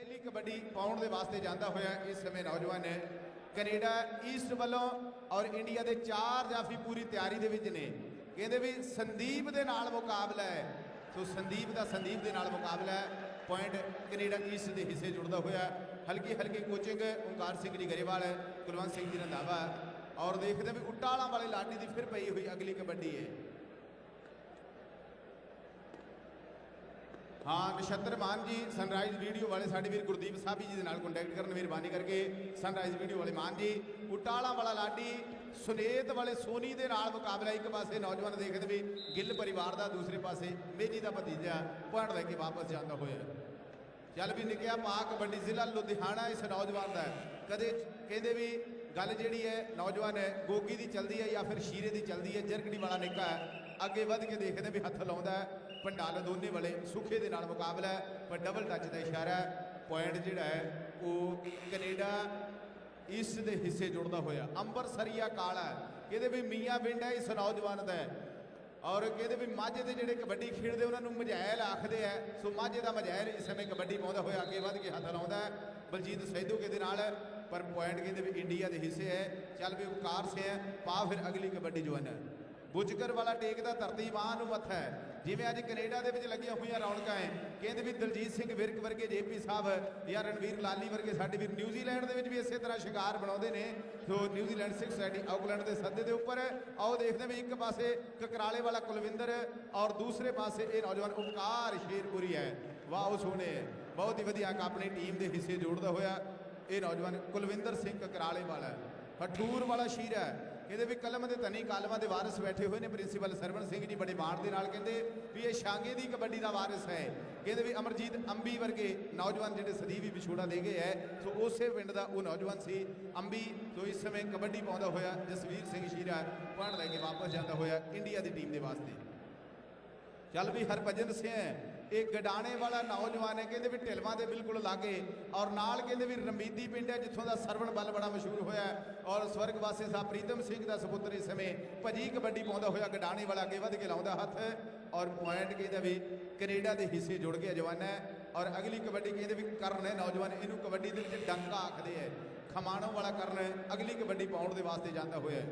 ਪਹਿਲੀ ਕਬੱਡੀ ਪਾਉਣ ਦੇ ਵਾਸਤੇ ਜਾਂਦਾ ਹੋਇਆ ਇਸ ਸਮੇਂ ਨੌਜਵਾਨ ਕੈਨੇਡਾ ਈਸਟ ਵੱਲੋਂ ਔਰ ਇੰਡੀਆ ਦੇ ਚਾਰ ਜਾਫੀ ਪੂਰੀ ਤਿਆਰੀ ਦੇ ਵਿੱਚ ਨੇ। ਕਹਿੰਦੇ ਵੀ ਸੰਦੀਪ ਦੇ ਨਾਲ ਮੁਕਾਬਲਾ ਹੈ। ਸੋ ਸੰਦੀਪ ਦਾ ਸੰਦੀਪ ਦੇ ਨਾਲ ਮੁਕਾਬਲਾ ਹੈ। ਪੁਆਇੰਟ ਕੈਨੇਡਾ ਈਸਟ ਦੇ ਹਿੱਸੇ ਜੁੜਦਾ ਹੋਇਆ। ਹਲਕੀ ਹਲਕੀ ਕੋਚਿੰਗ ਓਂਕਾਰ ਸਿੰਘ ਜੀ ਗਰੇਵਾਲ ਹੈ ਕੁਲਵੰਤ ਸਿੰਘ ਜੀ ਰੰਧਾਵਾ। ਔਰ ਦੇਖਦੇ ਵੀ ਉਟਾਲਾਂ ਵਾਲੇ ਲਾਡੀ ਦੀ ਫਿਰ ਪਈ ਹੋਈ ਅਗਲੀ ਕਬੱਡੀ ਹੈ। ਹਾਂ, ਨਛੱਤਰ ਮਾਨ ਜੀ ਸਨਰਾਈਜ਼ ਵੀਡੀਓ ਵਾਲੇ ਸਾਡੇ ਵੀਰ ਗੁਰਦੀਪ ਸਾਹਿਬ ਜੀ ਦੇ ਨਾਲ ਕੰਟੈਕਟ ਕਰਨ, ਮਿਹਰਬਾਨੀ ਕਰਕੇ ਸਨਰਾਈਜ਼ ਵੀਡੀਓ ਵਾਲੇ ਮਾਨ ਜੀ ਉਟਾਲਾ ਵਾਲਾ ਲਾਡੀ, ਸੁਨੇਤ ਵਾਲੇ ਸੋਨੀ ਦੇ ਨਾਲ ਮੁਕਾਬਲਾ ਇੱਕ ਪਾਸੇ, ਨੌਜਵਾਨ ਦੇਖਦੇ ਵੀ ਗਿੱਲ ਪਰਿਵਾਰ ਦਾ, ਦੂਸਰੇ ਪਾਸੇ ਮੇਜੀ ਦਾ ਭਤੀਜਾ ਪੁਆਇੰਟ ਲੈ ਕੇ ਵਾਪਸ ਜਾਂਦਾ ਹੋਇਆ ਚੱਲ ਵੀ ਨਿਕਿਆ ਪਾਕ ਕਬੱਡੀ ਜ਼ਿਲ੍ਹਾ ਲੁਧਿਆਣਾ ਇਸ ਨੌਜਵਾਨ ਦਾ ਕਦੇ ਕਹਿੰਦੇ ਵੀ ਗੱਲ ਜਿਹੜੀ ਹੈ, ਨੌਜਵਾਨ ਹੈ, ਗੋਗੀ ਦੀ ਚਲਦੀ ਹੈ ਜਾਂ ਫਿਰ ਸ਼ੀਰੇ ਦੀ ਚਲਦੀ ਹੈ ਜਰਗੜੀ ਵਾਲਾ ਨਿੱਕਾ ਹੈ। ਅੱਗੇ ਵੱਧ ਕੇ ਦੇਖਦੇ ਵੀ ਹੱਥ ਲਾਉਂਦਾ ਹੈ। ਪੰਡਾਲ ਦੋਨੇ ਵਾਲੇ ਸੁਖੇ ਦੇ ਨਾਲ ਮੁਕਾਬਲਾ ਹੈ, ਪਰ ਡਬਲ ਟੱਚ ਦਾ ਇਸ਼ਾਰਾ ਹੈ। ਪੁਆਇੰਟ ਜਿਹੜਾ ਹੈ, ਉਹ ਕੈਨੇਡਾ ਇਸ ਦੇ ਹਿੱਸੇ ਜੁੜਦਾ ਹੋਇਆ। ਅੰਬਰਸਰੀਆ ਕਾਲਾ ਕਹਿੰਦੇ ਵੀ ਮੀਆਂ ਪਿੰਡ ਹੈ, ਇਸ ਨੌਜਵਾਨ ਦਾ ਹੈ। ਔਰ ਕਹਿੰਦੇ ਵੀ ਮਾਝੇ ਦੇ ਜਿਹੜੇ ਕਬੱਡੀ ਖੇਡਦੇ, ਉਹਨਾਂ ਨੂੰ ਮਝੈਲ ਆਖਦੇ ਆ। ਸੋ ਮਾਝੇ ਦਾ ਮਝੈਲ ਇਸ ਸਮੇਂ ਕਬੱਡੀ ਪਾਉਂਦਾ ਹੋਇਆ, ਅੱਗੇ ਵੱਧ ਕੇ ਹੱਥ ਲਾਉਂਦਾ ਬਲਜੀਤ ਬਲਜੀਤ ਕੇ ਦੇ ਨਾਲ ਪਰ ਪੁਆਇੰਟ ਕਹਿੰਦੇ ਵੀ ਇੰਡੀਆ ਦੇ ਹਿੱਸੇ ਹੈ। ਚੱਲ ਵੀ ਉਪਕਾਰ ਸੇ ਹੈ, ਪਾ ਫਿਰ ਅਗਲੀ ਕਬੱਡੀ ਜੋ ਹੈ। ਬੁਜਕਰ ਵਾਲਾ ਟੇਕ ਦਾ ਧਰਤੀ ਮਾਂ ਨੂੰ ਮੱਥਾ ਹੈ। ਜਿਵੇਂ ਅੱਜ ਕੈਨੇਡਾ ਦੇ ਵਿੱਚ ਲੱਗੀਆਂ ਹੋਈਆਂ ਰੌਣਕਾਂ ਹੈ ਕਹਿੰਦੇ ਵੀ ਦਲਜੀਤ ਸਿੰਘ ਵਿਰਕ ਵਰਗੇ ਜੇਪੀ ਸਾਹਿਬ ਜਾਂ ਰਣਵੀਰ ਲਾਲੀ ਵਰਗੇ ਸਾਡੇ ਵੀਰ ਨਿਊਜ਼ੀਲੈਂਡ ਦੇ ਵਿੱਚ ਵੀ ਇਸੇ ਤਰ੍ਹਾਂ ਸ਼ਿਕਾਰ ਬਣਾਉਂਦੇ ਨੇ so New Zealand Sikh society Auckland ਦੇ ਸੱਦੇ ਦੇ ਉੱਪਰ, ਆਓ ਦੇਖਦੇ ਵੀ ਇੱਕ ਪਾਸੇ ਕਕਰਾਲੇ ਵਾਲਾ ਕੁਲਵਿੰਦਰ ਔਰ ਦੂਸਰੇ ਪਾਸੇ ਇਹ ਨੌਜਵਾਨ ਉਪਕਾਰ ਸ਼ੇਰਪੁਰੀ ਹੈ ਵਾਹ ਸੋਹਣੇ ਹੈ ਬਹੁਤ ਹੀ ਵਧੀਆ ਆਪਣੀ ਟੀਮ ਦੇ ਹਿੱਸੇ ਜੋੜਦਾ ਹੋਇਆ ਇਹ ਨੌਜਵਾਨ ਕੁਲਵਿੰਦਰ ਸਿੰਘ ਕਕਰਾਲੇ ਵਾਲਾ। ਹੈ। ਹਠੂਰ ਵਾਲਾ ਸ਼ੀਰ ਹੈ ਇਹਦੇ ਵੀ ਕਲਮ ਦੇ ਧਨੀ ਕਾਲਮਾਂ ਦੇ ਵਾਰਿਸ ਬੈਠੇ ਹੋਏ ਨੇ, ਪ੍ਰਿੰਸੀਪਲ ਸਰਵਣ ਸਿੰਘ ਜੀ ਬੜੇ ਮਾਣ ਦੇ ਨਾਲ ਕਹਿੰਦੇ ਵੀ ਇਹ ਸ਼ਾਂਗੇ ਦੀ ਕਬੱਡੀ ਦਾ ਵਾਰਿਸ ਹੈ। ਕਹਿੰਦੇ ਵੀ ਅਮਰਜੀਤ ਅੰਬੀ ਵਰਗੇ ਨੌਜਵਾਨ ਜਿਹੜੇ ਸਦੀਵੀ ਵਿਛੋੜਾ ਦੇ ਗਏ ਹੈ ਸੋ ਉਸੇ ਪਿੰਡ ਦਾ ਉਹ ਨੌਜਵਾਨ ਸੀ। ਅੰਬੀ, ਸੋ ਇਸ ਸਮੇਂ ਕਬੱਡੀ ਪਾਉਂਦਾ ਹੋਇਆ ਜਸਵੀਰ ਸਿੰਘ ਸ਼ੀਰਾ ਪੜ੍ਹ ਲੈ ਕੇ ਵਾਪਸ ਜਾਂਦਾ ਹੋਇਆ ਇੰਡੀਆ ਦੀ ਟੀਮ ਦੇ ਵਾਸਤੇ। ਚੱਲ ਵੀ ਹਰਭਜਨ ਸਿੰਘ ਇਹ ਗਡਾਣੇ ਵਾਲਾ ਨੌਜਵਾਨ ਹੈ, ਕਹਿੰਦੇ ਵੀ ਢਿਲਵਾਂ ਦੇ ਬਿਲਕੁਲ ਲਾਗੇ ਔਰ ਨਾਲ ਕਹਿੰਦੇ ਵੀ ਰਮੀਦੀ ਪਿੰਡ ਹੈ, ਜਿੱਥੋਂ ਦਾ ਸਰਵਣ ਬਲ ਬੜਾ ਮਸ਼ਹੂਰ ਹੋਇਆ ਔਰ ਸਵਰਗ ਸਵਰਗਵਾਸੀ ਸਾਹਿਬ ਪ੍ਰੀਤਮ ਸਿੰਘ ਦਾ ਸਪੁੱਤਰ ਇਸ ਸਮੇਂ ਭਜੀ ਕਬੱਡੀ ਪਾਉਂਦਾ ਹੋਇਆ ਗਡਾਣੇ ਵਾਲਾ ਅੱਗੇ ਵੱਧ ਕੇ ਲਾਉਂਦਾ ਹੱਥ ਔਰ ਪੁਆਇੰਟ ਕਹਿੰਦਾ ਵੀ ਕੈਨੇਡਾ ਦੇ ਹਿੱਸੇ ਜੁੜ ਗਿਆ ਜਵਾਨਾ ਹੈ ਔਰ ਅਗਲੀ ਕਬੱਡੀ ਕਹਿੰਦੇ ਵੀ ਕਰਨ ਹੈ, ਨੌਜਵਾਨ ਇਹਨੂੰ ਕਬੱਡੀ ਦੇ ਵਿੱਚ ਡੰਕਾ ਆਖਦੇ ਹੈ, ਖਮਾਣੋ ਵਾਲਾ ਕਰਨ ਅਗਲੀ ਕਬੱਡੀ ਪਾਉਣ ਦੇ ਵਾਸਤੇ ਜਾਂਦਾ ਹੋਇਆ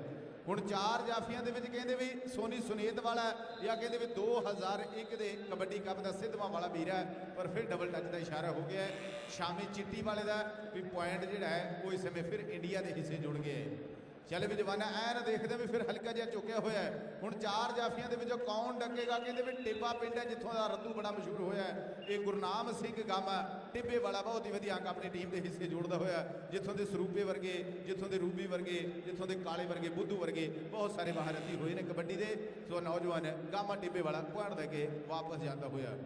ਹੁਣ ਚਾਰ ਜਾਫੀਆਂ ਦੇ ਵਿੱਚ ਕਹਿੰਦੇ ਵੀ ਸੋਨੀ ਸੁਨੀਤ ਵਾਲਾ ਜਾਂ ਕਹਿੰਦੇ ਵੀ 2001 ਦੇ ਕਬੱਡੀ ਕੱਪ ਦਾ ਸਿੱਧਵਾਂ ਵਾਲਾ ਵੀਰ ਹੈ, ਪਰ ਫਿਰ ਡਬਲ ਟੱਚ ਦਾ ਇਸ਼ਾਰਾ ਹੋ ਗਿਆ ਹੈ। ਸ਼ਾਮੀ ਚਿੱਟੀ ਵਾਲੇ ਦਾ ਵੀ ਪੁਆਇੰਟ ਜਿਹੜਾ ਹੈ, ਉਹ ਇਸ ਸਮੇਂ ਫਿਰ ਇੰਡੀਆ ਦੇ ਹਿੱਸੇ ਜੁੜ ਗਏ ਚੱਲ ਵੀ ਜਵਾਨਾ ਐਨ ਦੇਖਦੇ ਵੀ ਫਿਰ ਹਲਕਾ ਜਿਹਾ ਚੁੱਕਿਆ ਹੋਇਆ ਹੈ। ਹੁਣ ਚਾਰ ਜਾਫੀਆਂ ਦੇ ਵਿੱਚੋਂ ਕੌਣ ਡੱਕੇਗਾ ਕਹਿੰਦੇ ਵੀ ਟਿੱਬਾ ਪਿੰਡ ਹੈ, ਜਿੱਥੋਂ ਦਾ ਰੱਤੂ ਬੜਾ ਮਸ਼ਹੂਰ ਹੋਇਆ ਹੈ। ਇਹ ਗੁਰਨਾਮ ਸਿੰਘ ਗਾਮਾ ਟਿੱਬੇ ਵਾਲਾ ਬਹੁਤ ਹੀ ਵਧੀਆ ਅੰਕ ਆਪਣੀ ਟੀਮ ਦੇ ਹਿੱਸੇ ਜੋੜਦਾ ਹੋਇਆ ਜਿੱਥੋਂ ਦੇ ਸਰੂਪੇ ਵਰਗੇ, ਜਿੱਥੋਂ ਦੇ ਰੂਬੀ ਵਰਗੇ, ਜਿੱਥੋਂ ਦੇ ਕਾਲੇ ਵਰਗੇ, ਬੁੱਧੂ ਵਰਗੇ, ਬਹੁਤ ਸਾਰੇ ਮਹਾਰਥੀ ਹੋਏ ਨੇ ਕਬੱਡੀ ਦੇ। ਸੋ ਨੌਜਵਾਨ ਗਾਮਾ ਟਿੱਬੇ ਵਾਲਾ ਪੁਆੜ ਦੇ ਕੇ ਵਾਪਸ ਜਾਂਦਾ ਹੋਇਆ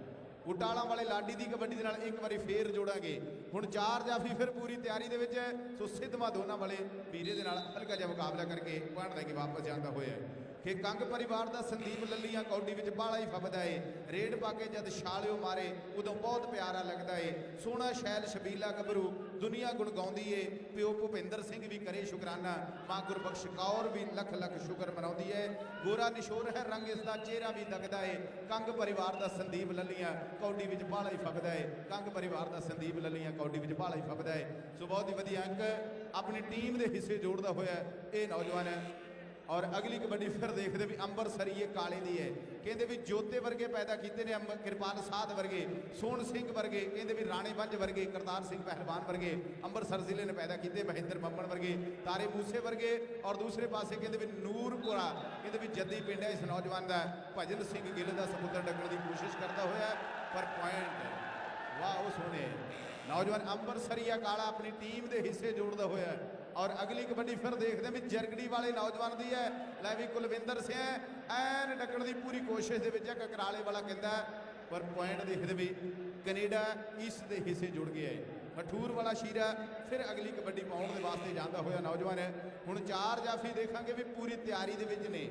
ਉਟਾਲਾਂ ਵਾਲੇ ਲਾਡੀ ਦੀ ਕਬੱਡੀ ਦੇ ਨਾਲ ਇੱਕ ਵਾਰੀ ਫੇਰ ਜੋੜਾਂਗੇ ਹੁਣ ਚਾਰ ਜਾਫੀ ਫਿਰ ਪੂਰੀ ਤਿਆਰੀ ਦੇ ਵਿੱਚ ਹੈ। ਸੋ ਸਿੱਧਵਾਂ ਦੋਨਾਂ ਵਾਲੇ ਵੀਰੇ ਦੇ ਨਾਲ ਹਲਕਾ ਜਿਹਾ ਮੁਕਾਬਲਾ ਕਰਕੇ ਪੁਆਇੰਟ ਲੈ ਕੇ ਵਾਪਸ ਜਾਂਦਾ ਹੋਇਆ ਕਿ ਕੰਗ ਪਰਿਵਾਰ ਦਾ ਸੰਦੀਪ ਲੱਲੀਆਂ ਕੌਡੀ ਵਿੱਚ ਬਾਲਾ ਹੀ ਫੱਬਦਾ ਏ। ਰੇਡ ਪਾ ਕੇ ਜਦ ਛਾਲਿਓ ਮਾਰੇ, ਉਦੋਂ ਬਹੁਤ ਪਿਆਰਾ ਲੱਗਦਾ ਏ। ਸੋਹਣਾ ਸ਼ੈਲ ਸ਼ਬੀਲਾ ਗੱਭਰੂ, ਦੁਨੀਆ ਗੁਣ ਗਾਉਂਦੀ ਏ। ਪਿਓ ਭੁਪਿੰਦਰ ਸਿੰਘ ਵੀ ਕਰੇ ਸ਼ੁਕਰਾਨਾ। ਮਾਂ ਗੁਰਬਖਸ਼ ਕੌਰ ਵੀ ਲੱਖ ਲੱਖ ਸ਼ੁਕਰ ਮਨਾਉਂਦੀ ਏ। ਗੋਰਾ ਨਿਸ਼ੋਰ ਹੈ, ਰੰਗ ਇਸ ਦਾ ਚਿਹਰਾ ਵੀ ਦਗਦਾ ਏ। ਕੰਗ ਪਰਿਵਾਰ ਦਾ ਸੰਦੀਪ ਲੱਲੀਆਂ ਕੌਡੀ ਵਿੱਚ ਬਾਲਾ ਹੀ ਫੱਬਦਾ ਏ। ਕੰਗ ਪਰਿਵਾਰ ਦਾ ਸੰਦੀਪ ਲੱਲੀਆਂ ਕੌਡੀ ਵਿੱਚ ਬਾਲਾ ਹੀ ਫੱਬਦਾ ਏ। ਸੋ ਬਹੁਤ ਹੀ ਵਧੀਆ ਅੰਕ। ਆਪਣੀ ਟੀਮ ਦੇ ਹਿੱਸੇ ਜੋੜਦਾ ਹੋਇਆ ਇਹ ਨੌਜਵਾਨ ਹੈ। ਔਰ ਅਗਲੀ ਕਬੱਡੀ ਫਿਰ ਦੇਖਦੇ ਵੀ ਅੰਬਰਸਰੀਏ ਕਾਲੇ ਦੀ ਹੈ। ਕਹਿੰਦੇ ਵੀ ਜੋਤੇ ਵਰਗੇ ਪੈਦਾ ਕੀਤੇ ਨੇ ਅੰਬ- ਕਿਰਪਾਲ ਸਾਧ ਵਰਗੇ, ਸੋਹਣ ਸਿੰਘ ਵਰਗੇ, ਕਹਿੰਦੇ ਵੀ ਰਾਣੇ ਬੰਜ ਵਰਗੇ, ਕਰਤਾਰ ਸਿੰਘ ਪਹਿਲਵਾਨ ਵਰਗੇ ਅੰਮ੍ਰਿਤਸਰ ਜ਼ਿਲ੍ਹੇ ਨੇ ਪੈਦਾ ਕੀਤੇ, ਮਹਿੰਦਰ ਮੰਮਣ ਵਰਗੇ, ਤਾਰੇ ਮੂਸੇ ਵਰਗੇ, ਔਰ ਦੂਸਰੇ ਪਾਸੇ ਕਹਿੰਦੇ ਵੀ ਨੂਰਪੁਰਾ, ਕਹਿੰਦੇ ਵੀ ਜੱਦੀ ਪਿੰਡ ਹੈ, ਇਸ ਨੌਜਵਾਨ ਦਾ ਭਜਨ ਸਿੰਘ ਗਿੱਲ ਦਾ ਸਮੁੰਦਰ ਡੱਕਣ ਦੀ ਕੋਸ਼ਿਸ਼ ਕਰਦਾ ਹੋਇਆ ਪਰ ਪੁਆਇੰਟ ਵਾਹ, ਉਹ ਸੋਹਣੇ ਨੌਜਵਾਨ ਅੰਬਰਸਰੀਆ ਕਾਲਾ ਆਪਣੀ ਟੀਮ ਦੇ ਹਿੱਸੇ ਜੋੜਦਾ ਹੋਇਆ ਔਰ ਅਗਲੀ ਕਬੱਡੀ ਫਿਰ ਦੇਖਦੇ ਵੀ ਜਰਗੜੀ ਵਾਲੇ ਨੌਜਵਾਨ ਦੀ ਹੈ। ਲੈ ਵੀ ਕੁਲਵਿੰਦਰ ਸਿੰਘ ਐਨ ਡੱਕਣ ਦੀ ਪੂਰੀ ਕੋਸ਼ਿਸ਼ ਦੇ ਵਿੱਚ ਹੈ। ਕਕਰਾਲੇ ਵਾਲਾ ਕਹਿੰਦਾ ਪਰ ਪੁਆਇੰਟ ਦੇਖਦੇ ਵੀ ਕੈਨੇਡਾ ਇਸ ਦੇ ਹਿੱਸੇ ਜੁੜ ਗਿਆ ਹੈ। ਮਠੂਰ ਵਾਲਾ ਸ਼ੀਰਾ ਫਿਰ ਅਗਲੀ ਕਬੱਡੀ ਪਾਉਣ ਦੇ ਵਾਸਤੇ ਜਾਂਦਾ ਹੋਇਆ ਨੌਜਵਾਨ ਹੈ। ਹੁਣ ਚਾਰ ਜਾਫੀ ਦੇਖਾਂਗੇ ਵੀ ਪੂਰੀ ਤਿਆਰੀ ਦੇ ਵਿੱਚ ਨੇ।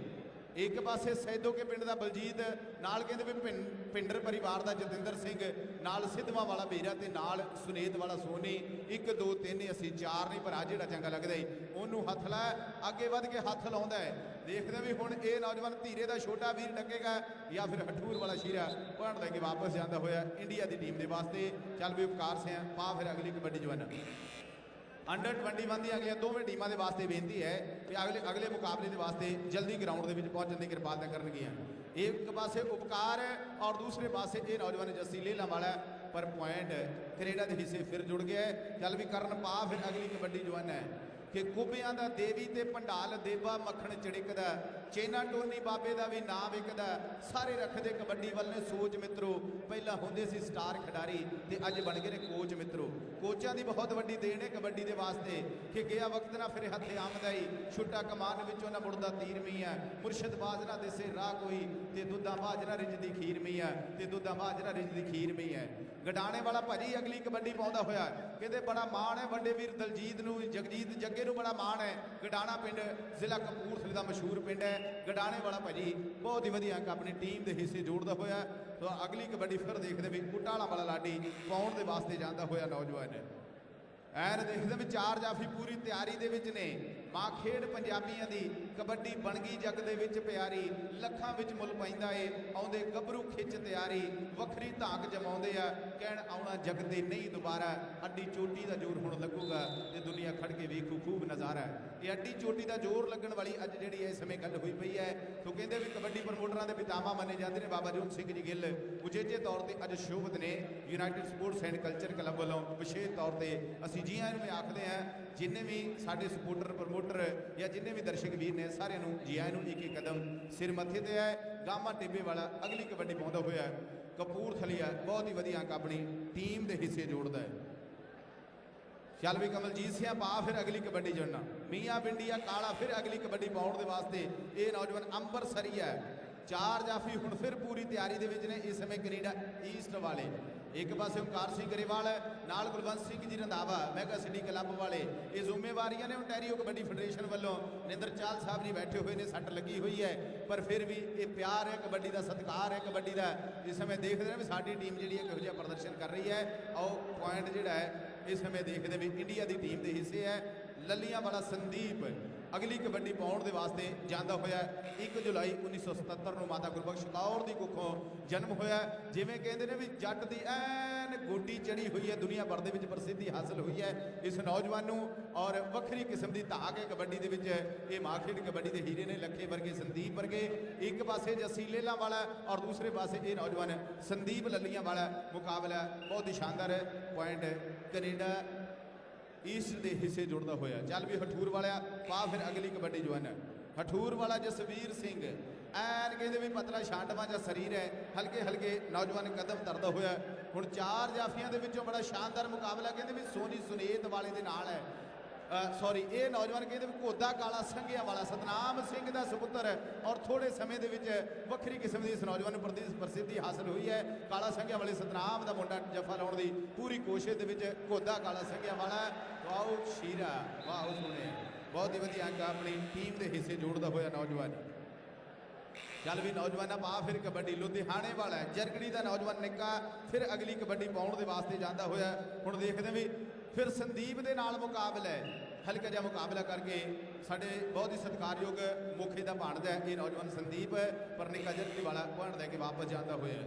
ਇੱਕ ਪਾਸੇ ਸੈਦੋ ਕੇ ਪਿੰਡ ਦਾ ਬਲਜੀਤ, ਨਾਲ ਕਹਿੰਦੇ ਵੀ ਪਿੰ- ਪਿੰਡਰ ਪਰਿਵਾਰ ਦਾ ਜਤਿੰਦਰ ਸਿੰਘ, ਨਾਲ ਸਿੱਧਵਾਂ ਵਾਲਾ ਵੀਰਾ ਤੇ ਨਾਲ ਸੁਨੇਤ ਵਾਲਾ ਸੋਨੀ 1 2 3 ਅਸੀਂ ਚਾਰ ਨਹੀਂ ਭਰਾ ਜਿਹੜਾ ਚੰਗਾ ਲੱਗਦਾ ਈ ਉਹਨੂੰ ਹੱਥ ਲਾ, ਅੱਗੇ ਵੱਧ ਕੇ ਹੱਥ ਲਾਉਂਦਾ ਹੈ ਦੇਖਦੇ ਵੀ ਹੁਣ ਇਹ ਨੌਜਵਾਨ ਧੀਰੇ ਦਾ ਛੋਟਾ ਵੀਰ ਲੱਗੇਗਾ ਜਾਂ ਫਿਰ ਹਠੂਰ ਵਾਲਾ ਸ਼ੀਰਾ ਪੁਆਇੰਟ ਲੈ ਕੇ ਵਾਪਸ ਜਾਂਦਾ ਹੋਇਆ ਇੰਡੀਆ ਦੀ ਟੀਮ ਦੇ ਵਾਸਤੇ। ਚੱਲ ਵੀ ਉਪਕਾਰ ਸਿਆ, ਪਾ ਫਿਰ ਅਗਲੀ ਕਬੱਡੀ ਜਵਾਨਾ ਅੰਡਰ 21 ਦੀਆਂ ਅਗਲੀਆਂ ਦੋਵੇਂ ਟੀਮਾਂ ਦੇ ਵਾਸਤੇ ਬੇਨਤੀ ਹੈ ਕਿ ਅਗਲੇ ਅਗਲੇ ਮੁਕਾਬਲੇ ਦੇ ਵਾਸਤੇ ਜਲਦੀ ਗਰਾਊਂਡ ਦੇ ਵਿੱਚ ਪਹੁੰਚਣ ਦੀ ਕਿਰਪਾਲਤਾ ਕਰਨਗੀਆਂ ਇੱਕ ਪਾਸੇ ਉਪਕਾਰ ਹੈ ਔਰ ਦੂਸਰੇ ਪਾਸੇ ਇਹ ਨੌਜਵਾਨ ਜੱਸੀ ਲੇਲਾ ਵਾਲਾ ਪਰ ਪੁਆਇੰਟ ਕੈਨੇਡਾ ਦੇ ਹਿੱਸੇ ਫਿਰ ਜੁੜ ਗਿਆ ਹੈ। ਚੱਲ ਵੀ ਕਰਨ ਪਾ ਫਿਰ ਅਗਲੀ ਕਬੱਡੀ ਜਵਾਨ ਹੈ ਕਿ ਕੁੱਬਿਆਂ ਦਾ ਦੇਵੀ ਤੇ ਪੰਡਾਲ ਦੇਵਾ ਮੱਖਣ ਚੜਿਕਦਾ ਚੇਨਾ ਟੋਨੀ ਬਾਬੇ ਦਾ ਵੀ ਨਾਂ ਵਿਕਦਾ ਸਾਰੇ ਰੱਖਦੇ ਕਬੱਡੀ ਵੱਲ ਨੇ ਸੋਚ ਮਿੱਤਰੋ, ਪਹਿਲਾਂ ਹੁੰਦੇ ਸੀ ਸਟਾਰ ਖਿਡਾਰੀ ਤੇ ਅੱਜ ਬਣ ਗਏ ਨੇ ਕੋਚ ਮਿੱਤਰੋ। ਕੋਚਾਂ ਦੀ ਬਹੁਤ ਵੱਡੀ ਦੇਣ ਹੈ ਕਬੱਡੀ ਦੇ ਵਾਸਤੇ ਕਿ ਗਿਆ ਵਕਤ ਨਾ ਫਿਰ ਹੱਥੇ ਆਮਦਾ ਹੀ ਛੁੱਟਾ ਕਮਾਨ ਵਿੱਚੋਂ ਨਾ ਮੁੜਦਾ ਤੀਰ ਮੀ ਹੈ। ਮੁਰਸ਼ਿਦ ਬਾਜ ਨਾ ਦੇਸੇ ਰਾਹ ਕੋਈ ਤੇ ਦੁੱਧਾਂ ਬਾਜ ਨਾ ਰਿਜਦੀ ਖੀਰ ਮੀ ਹੈ, ਤੇ ਦੁੱਧਾਂ ਬਾਜ ਨਾ ਰਿਜਦੀ ਖੀਰ ਮੀ ਹੈ। ਗਡਾਣੇ ਵਾਲਾ ਭਾਜੀ ਅਗਲੀ ਕਬੱਡੀ ਪਾਉਂਦਾ ਹੋਇਆ, ਕਹਿੰਦੇ ਬੜਾ ਮਾਣ ਹੈ ਵੱਡੇ ਵੀਰ ਦਲਜੀਤ ਨੂੰ, ਜਗਜੀਤ ਜੱਗੇ ਨੂੰ ਬੜਾ ਮਾਣ ਹੈ, ਗਡਾਣਾ ਪਿੰਡ, ਜ਼ਿਲ੍ਹਾ ਕਪੂਰਥਲੇ ਦਾ ਮਸ਼ਹੂਰ ਪਿੰਡ ਹੈ। ਗਡਾਣੇ ਵਾਲਾ ਭਾਜੀ ਬਹੁਤ ਹੀ ਵਧੀਆ ਅੰਕ ਆਪਣੀ ਟੀਮ ਦੇ ਹਿੱਸੇ ਜੋੜਦਾ ਹੋਇਆ ਸੋ ਅਗਲੀ ਕਬੱਡੀ ਫਿਰ ਦੇਖਦੇ ਵੀ ਕੁਟਾਲਾ ਵਾਲਾ ਲਾਡੀ ਪਾਉਣ ਦੇ ਵਾਸਤੇ ਜਾਂਦਾ ਹੋਇਆ ਨੌਜਵਾਨ। ਐਨ ਦੇਖਦੇ ਵੀ ਚਾਰ ਜਾਫੀ ਪੂਰੀ ਤਿਆਰੀ ਦੇ ਵਿੱਚ ਨੇ। ਮਾਂ ਖੇਡ ਪੰਜਾਬੀਆਂ ਦੀ ਕਬੱਡੀ ਬਣ ਗਈ ਜੱਗ ਦੇ ਵਿੱਚ ਪਿਆਰੀ। ਲੱਖਾਂ ਵਿੱਚ ਮੁੱਲ ਪੈਂਦਾ ਏ, ਆਉਂਦੇ ਗੱਭਰੂ ਖਿੱਚ ਤਿਆਰੀ। ਵੱਖਰੀ ਧਾਕ ਜਮਾਉਂਦੇ ਆ, ਕਹਿਣ ਆਉਣਾ ਜਗ ਤੇ ਨਹੀਂ ਦੁਬਾਰਾ। ਅੱਡੀ ਚੋਟੀ ਦਾ ਜ਼ੋਰ ਹੁਣ ਲੱਗੂਗਾ ਤੇ ਦੁਨੀਆ ਖੜ ਕੇ ਵੇਖੂ ਖੂਬ ਨਜ਼ਾਰਾ। ਇਹ ਅੱਡੀ ਚੋਟੀ ਦਾ ਜ਼ੋਰ ਲੱਗਣ ਵਾਲੀ ਅੱਜ ਜਿਹੜੀ ਇਸ ਸਮੇਂ ਗੱਲ ਹੋਈ ਪਈ ਹੈ ਸੋ ਕਹਿੰਦੇ ਵੀ ਕਬੱਡੀ ਪ੍ਰਮੋਟਰਾਂ ਦੇ ਪਿਤਾਮਾ ਮੰਨੇ ਜਾਂਦੇ ਨੇ ਬਾਬਾ ਜੋਤ ਸਿੰਘ ਜੀ ਗਿੱਲ। ਉਚੇਜੇ ਤੌਰ ਤੇ ਅੱਜ ਸ਼ੋਭਤ ਨੇ। United Sports and Culture Club ਵੱਲੋਂ ਵਿਸ਼ੇਸ਼ ਤੌਰ ਤੇ ਅਸੀਂ ਜੀ ਆਇਆਂ ਨੂੰ ਵੀ ਆਖਦੇ ਹਾਂ, ਜਿੰਨੇ ਵੀ ਸਾਡੇ ਸਪੋਰਟਰ ਪ੍ਰਮੋਟਰ ਜਾਂ ਜਿੰਨੇ ਵੀ ਦਰਸ਼ਕ ਵੀਰ ਨੇ ਸਾਰਿਆਂ ਨੂੰ ਜੀ ਆਇਆਂ ਨੂੰ ਇੱਕ ਇੱਕ ਕਦਮ ਸਿਰ ਮੱਥੇ ਤੇ ਹੈ। ਗਾਮਾ ਟਿੱਬੇ ਵਾਲਾ ਅਗਲੀ ਕਬੱਡੀ ਪਾਉਂਦਾ ਹੋਇਆ ਕਪੂਰਥਲੀਆ ਬਹੁਤ ਹੀ ਵਧੀਆ ਅੰਕ ਆਪਣੀ ਟੀਮ ਦੇ ਹਿੱਸੇ ਜੋੜਦਾ ਹੈ। ਚੱਲ ਵੀ ਕਮਲਜੀਤ ਸਿੰਘ, ਪਾ ਫਿਰ ਅਗਲੀ ਕਬੱਡੀ ਜੁੜਨਾ ਮੀਆਂ ਬਿੰਡੀਆ ਕਾਲਾ ਫਿਰ ਅਗਲੀ ਕਬੱਡੀ ਪਾਉਣ ਦੇ ਵਾਸਤੇ। ਇਹ ਨੌਜਵਾਨ ਅੰਬਰਸਰੀ ਹੈ ਚਾਰ ਜਾਫੀ ਹੁਣ ਫਿਰ ਪੂਰੀ ਤਿਆਰੀ ਦੇ ਵਿੱਚ ਨੇ, ਇਸ ਸਮੇਂ ਕੈਨੇਡਾ ਈਸਟ ਵਾਲੇ। ਇੱਕ ਪਾਸੇ ਓਮਕਾਰ ਸਿੰਘ ਗਰੇਵਾਲ, ਨਾਲ Gurwant Singh ji Randhawa. Mega city club ਵਾਲੇ, ਇਹ ਜ਼ਿੰਮੇਵਾਰੀਆਂ ਨੇ ontario ਕਬੱਡੀ ਫੈਡਰੇਸ਼ਨ ਵੱਲੋਂ। ਨਿੰਦਰ ਚਾਲ ਸਾਹਿਬ ਜੀ ਬੈਠੇ ਹੋਏ ਨੇ, ਸੱਟ ਲੱਗੀ ਹੋਈ ਹੈ। ਪਰ ਫਿਰ ਵੀ ਇਹ ਪਿਆਰ ਹੈ ਕਬੱਡੀ ਦਾ, ਸਤਿਕਾਰ ਹੈ ਕਬੱਡੀ ਦਾ। ਇਸ ਸਮੇਂ ਦੇਖਦੇ ਨੇ ਵੀ ਸਾਡੀ ਟੀਮ ਜਿਹੜੀ ਹੈ ਕਿਹੋ ਜਿਹਾ ਪ੍ਰਦਰਸ਼ਨ ਕਰ ਰਹੀ ਹੈ। ਆਓ ਪੁਆਇੰਟ ਜਿਹੜਾ ਹੈ, ਇਸ ਸਮੇਂ ਦੇਖਦੇ ਵੀ ਇੰਡੀਆ ਦੀ ਟੀਮ ਦੇ ਹਿੱਸੇ ਹੈ। ਲੱਲੀਆਂ ਵਾਲਾ ਸੰਦੀਪ ਅਗਲੀ ਕਬੱਡੀ ਪਾਉਣ ਦੇ ਵਾਸਤੇ ਜਾਂਦਾ ਹੋਇਆ 1 ਜੁਲਾਈ 1977 ਨੂੰ ਮਾਤਾ ਗੁਰਬਖਸ਼ ਕੌਰ ਦੀ ਕੁੱਖੋਂ ਜਨਮ ਹੋਇਆ ਜਿਵੇਂ ਕਹਿੰਦੇ ਨੇ ਵੀ ਜੱਟ ਦੀ ਐਨ ਗੋਡੀ ਚੜੀ ਹੋਈ ਹੈ। ਦੁਨੀਆ ਭਰ ਦੇ ਵਿੱਚ ਪ੍ਰਸਿੱਧੀ ਹਾਸਲ ਹੋਈ ਹੈ ਇਸ ਨੌਜਵਾਨ ਨੂੰ। ਔਰ ਵੱਖਰੀ ਕਿਸਮ ਦੀ ਧਾਕ ਹੈ ਕਬੱਡੀ ਦੇ ਵਿੱਚ। ਇਹ ਮਾਖੇਡ ਕਬੱਡੀ ਦੇ ਹੀਰੇ ਨੇ ਲੱਖੇ ਵਰਗੇ, ਸੰਦੀਪ ਵਰਗੇ। ਇੱਕ ਪਾਸੇ ਜੱਸੀ ਲੇਲਾ ਵਾਲਾ ਔਰ ਦੂਸਰੇ ਪਾਸੇ ਇਹ ਨੌਜਵਾਨ ਸੰਦੀਪ ਲੱਲੀਆਂ ਵਾਲਾ ਮੁਕਾਬਲਾ ਬਹੁਤ ਹੀ ਸ਼ਾਨਦਾਰ ਹੈ। ਪੁਆਇੰਟ ਕੈਨੇਡਾ ਈਸਟ ਦੇ ਹਿੱਸੇ ਜੁੜਦਾ ਹੋਇਆ। ਚੱਲ ਵੀ ਹਠੂਰ ਵਾਲਿਆ, ਪਾ ਫਿਰ ਅਗਲੀ ਕਬੱਡੀ ਜਵਾਨ। ਹਠੂਰ ਵਾਲਾ ਜਸਵੀਰ ਸਿੰਘ, ਐਨ ਕਹਿੰਦੇ ਵੀ ਪਤਲਾ ਛਾਂਟਵਾ ਜਾਂ ਸਰੀਰ ਹੈ ਹਲਕੇ ਹਲਕੇ ਨੌਜਵਾਨ ਕਦਮ ਧਰਦਾ ਹੋਇਆ। ਹੁਣ ਚਾਰ ਜਾਫੀਆਂ ਦੇ ਵਿੱਚੋਂ ਬੜਾ ਸ਼ਾਨਦਾਰ ਮੁਕਾਬਲਾ ਕਹਿੰਦੇ ਵੀ ਸੋਨੀ ਸੁਨੇਤ ਵਾਲੇ ਦੇ ਨਾਲ ਹੈ। ਸੌਰੀ ਇਹ ਨੌਜਵਾਨ ਕਹਿੰਦੇ ਵੀ ਘੋਦਾ ਕਾਲਾ ਸੰਘਿਆ ਵਾਲਾ ਸਤਨਾਮ ਸਿੰਘ ਦਾ ਸੁਪੁੱਤਰ ਔਰ ਥੋੜੇ ਸਮੇਂ ਦੇ ਵਿੱਚ ਵੱਖਰੀ ਕਿਸਮ ਦੀ ਇਸ ਨੌਜਵਾਨ ਨੂੰ ਪ੍ਰਤੀ ਪ੍ਰਸਿੱਧੀ ਹਾਸਲ ਹੋਈ ਹੈ। ਕਾਲਾ ਸੰਘਿਆ ਵਾਲੇ ਸਤਨਾਮ ਦਾ ਮੁੰਡਾ ਜਫਾ ਲਾਉਣ ਦੀ ਪੂਰੀ ਕੋਸ਼ਿਸ਼ ਦੇ ਵਿੱਚ ਘੋਦਾ ਕਾਲਾ ਸੰਘਿਆ ਵਾਲਾ ਵਾਓ ਸ਼ੀਰਾ, ਵਾਓ ਸੋਨੇ ਬਹੁਤ ਹੀ ਵਧੀਆ ਅੰਕ ਆਪਣੀ ਟੀਮ ਦੇ ਹਿੱਸੇ ਜੋੜਦਾ ਹੋਇਆ ਨੌਜਵਾਨ। ਚੱਲ ਵੀ ਨੌਜਵਾਨਾਂ ਪਾ ਫਿਰ ਕਬੱਡੀ। ਲੁਧਿਆਣੇ ਵਾਲਾ ਹੈ। ਜਰਗੜੀ ਦਾ ਨੌਜਵਾਨ ਨਿੱਕਾ, ਫਿਰ ਅਗਲੀ ਕਬੱਡੀ ਪਾਉਣ ਦੇ ਵਾਸਤੇ ਜਾਂਦਾ ਹੋਇਆ। ਹੁਣ ਦੇਖਦੇ ਵੀ ਫਿਰ ਸੰਦੀਪ ਦੇ ਨਾਲ ਮੁਕਾਬਲਾ ਹੈ ਹਲਕਾ ਜਿਹਾ ਮੁਕਾਬਲਾ ਕਰਕੇ ਸਾਡੇ ਬਹੁਤ ਹੀ ਸਤਿਕਾਰਯੋਗ ਮੁਖੀ ਦਾ ਭਾਣਜਾ ਇਹ ਨੌਜਵਾਨ ਸੰਦੀਪ, ਪਰ ਨਿਕਾ ਜਰਗੜੀ ਵਾਲਾ ਭਾਣ ਕਿ ਵਾਪਸ ਜਾਂਦਾ ਹੋਇਆ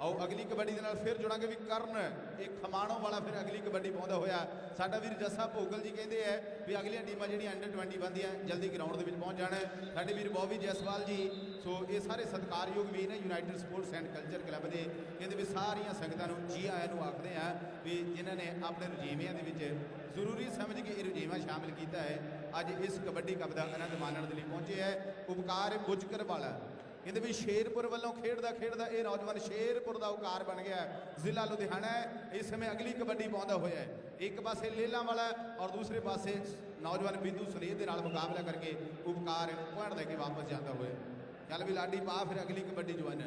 ਆਓ, ਅਗਲੀ ਕਬੱਡੀ ਦੇ ਨਾਲ ਫਿਰ ਜੁੜਾਂਗੇ ਵੀ ਕਰਨ। ਇਹ ਖਮਾਣੋ ਵਾਲਾ ਫਿਰ ਅਗਲੀ ਕਬੱਡੀ ਪਾਉਂਦਾ ਹੋਇਆ। ਸਾਡਾ ਵੀਰ ਜੱਸਾ ਭੋਗਲ ਜੀ ਕਹਿੰਦੇ ਆ ਵੀ ਅਗਲੀਆਂ ਟੀਮਾਂ ਜਿਹੜੀਆਂ ਅੰਡਰ 20 ਬੰਦੀਆਂ, ਜਲਦੀ ਗਰਾਊਂਡ ਦੇ ਵਿੱਚ ਪਹੁੰਚ ਜਾਣ। ਸਾਡੇ ਵੀਰ ਬੌਬੀ ਜੈਸਵਾਲ ਜੀ, ਸੋ ਇਹ ਸਾਰੇ ਸਤਿਕਾਰਯੋਗ ਵੀਰ ਨੇ United Sports and Culture Club ਦੇ। ਕਹਿੰਦੇ ਵੀ ਸਾਰੀਆਂ ਸੰਗਤਾਂ ਨੂੰ ਜੀ ਆਇਆਂ ਨੂੰ ਆਖਦੇ ਆ ਵੀ ਜਿਨ੍ਹਾਂ ਨੇ ਆਪਣੇ ਰੁਝੇਵਿਆਂ ਦੇ ਵਿੱਚ ਜ਼ਰੂਰੀ ਸਮਝ ਕੇ ਇਹ ਰੁਝੇਵਾਂ ਸ਼ਾਮਿਲ ਕੀਤਾ ਹੈ। ਅੱਜ ਇਸ ਕਬੱਡੀ ਕੱਪ ਦਾ ਆਨੰਦ ਮਾਣਨ ਦੇ ਲਈ ਪਹੁੰਚੇ ਹੈ ਉਪਕਾਰ ਗੁਜਕਰ ਵਾਲਾ। ਕਹਿੰਦੇ ਵੀ ਸ਼ੇਰਪੁਰ ਵੱਲੋਂ ਖੇਡਦਾ ਖੇਡਦਾ ਇਹ ਨੌਜਵਾਨ ਸ਼ੇਰਪੁਰ ਦਾ ਉਕਾਰ ਬਣ ਗਿਆ ਜ਼ਿਲ੍ਹਾ ਲੁਧਿਆਣਾ ਹੈ। ਇਸ ਸਮੇਂ ਅਗਲੀ ਕਬੱਡੀ ਪਾਉਂਦਾ ਹੋਇਆ ਹੈ। ਇੱਕ ਪਾਸੇ ਲੇਲਾ ਵਾਲਾ ਔਰ ਦੂਸਰੇ ਪਾਸੇ ਨੌਜਵਾਨ ਬਿੰਦੂ ਸੁਨੀਲ ਦੇ ਨਾਲ ਮੁਕਾਬਲਾ ਕਰਕੇ ਉਪਕਾਰ ਪੁਆਇੰਟ ਲੈ ਕੇ ਵਾਪਸ ਜਾਂਦਾ ਹੋਇਆ ਚੱਲ ਵੀ ਲਾਡੀ ਪਾ ਫਿਰ ਅਗਲੀ ਕਬੱਡੀ ਜਵਾਨ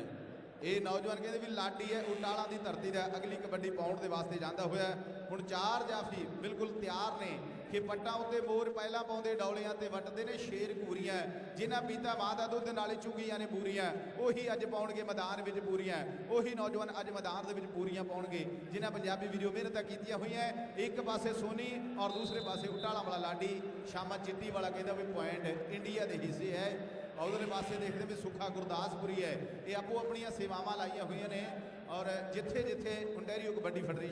ਇਹ ਨੌਜਵਾਨ ਕਹਿੰਦੇ ਵੀ ਲਾਡੀ ਹੈ ਉਟਾਲਾ ਦੀ ਧਰਤੀ ਦਾ ਅਗਲੀ ਕਬੱਡੀ ਪਾਉਣ ਦੇ ਵਾਸਤੇ ਜਾਂਦਾ ਹੋਇਆ ਹੁਣ ਚਾਰ ਜਾਫੀ ਬਿਲਕੁਲ ਤਿਆਰ ਨੇ। ਕਿ ਪੱਟਾਂ ਉੱਤੇ ਮੋਰ ਪਹਿਲਾਂ ਪਾਉਂਦੇ ਡੌਲਿਆਂ ਤੇ ਵੱਟਦੇ ਨੇ, ਸ਼ੇਰ ਘੂਰੀਆਂ ਜਿਨ੍ਹਾਂ ਪੀਤਾ ਮਾਂ ਦਾ ਦੁੱਧ ਨਾਲੇ ਚੁਗੀਆਂ ਨੇ ਪੂਰੀਆਂ। ਉਹੀ ਅੱਜ ਪਾਉਣਗੇ ਮੈਦਾਨ ਵਿੱਚ ਪੂਰੀਆਂ। ਉਹੀ ਨੌਜਵਾਨ ਅੱਜ ਮੈਦਾਨ ਦੇ ਵਿੱਚ ਪੂਰੀਆਂ ਪਾਉਣਗੇ। ਜਿਨ੍ਹਾਂ ਪੰਜਾਬੀ ਵੀਡੀਓ ਮਿਹਨਤਾਂ ਕੀਤੀਆਂ ਹੋਈਆਂ ਇੱਕ ਪਾਸੇ ਸੋਨੀ ਔਰ ਦੂਸਰੇ ਪਾਸੇ ਉਟਾਲਾ ਵਾਲਾ ਲਾਡੀ। ਸ਼ਾਮਾ ਚਿੱਤੀ ਵਾਲਾ ਕਹਿੰਦਾ ਵੀ ਪੁਆਇੰਟ ਇੰਡੀਆ ਦੇ ਹਿੱਸੇ ਹੈ ਉਧਰਲੇ ਪਾਸੇ ਦੇਖਦੇ ਵੀ ਸੁੱਖਾ ਗੁਰਦਾਸਪੁਰੀ ਹੈ ਇਹ ਆਪੋ ਆਪਣੀਆਂ ਸੇਵਾਵਾਂ ਲਾਈਆਂ ਹੋਈਆਂ ਨੇ। ਔਰ ਜਿੱਥੇ ਜਿੱਥੇ ਹੁੰਡੈਰੀਓ ਕਬੱਡੀ ਫੈਡਰੇਸ਼ਨ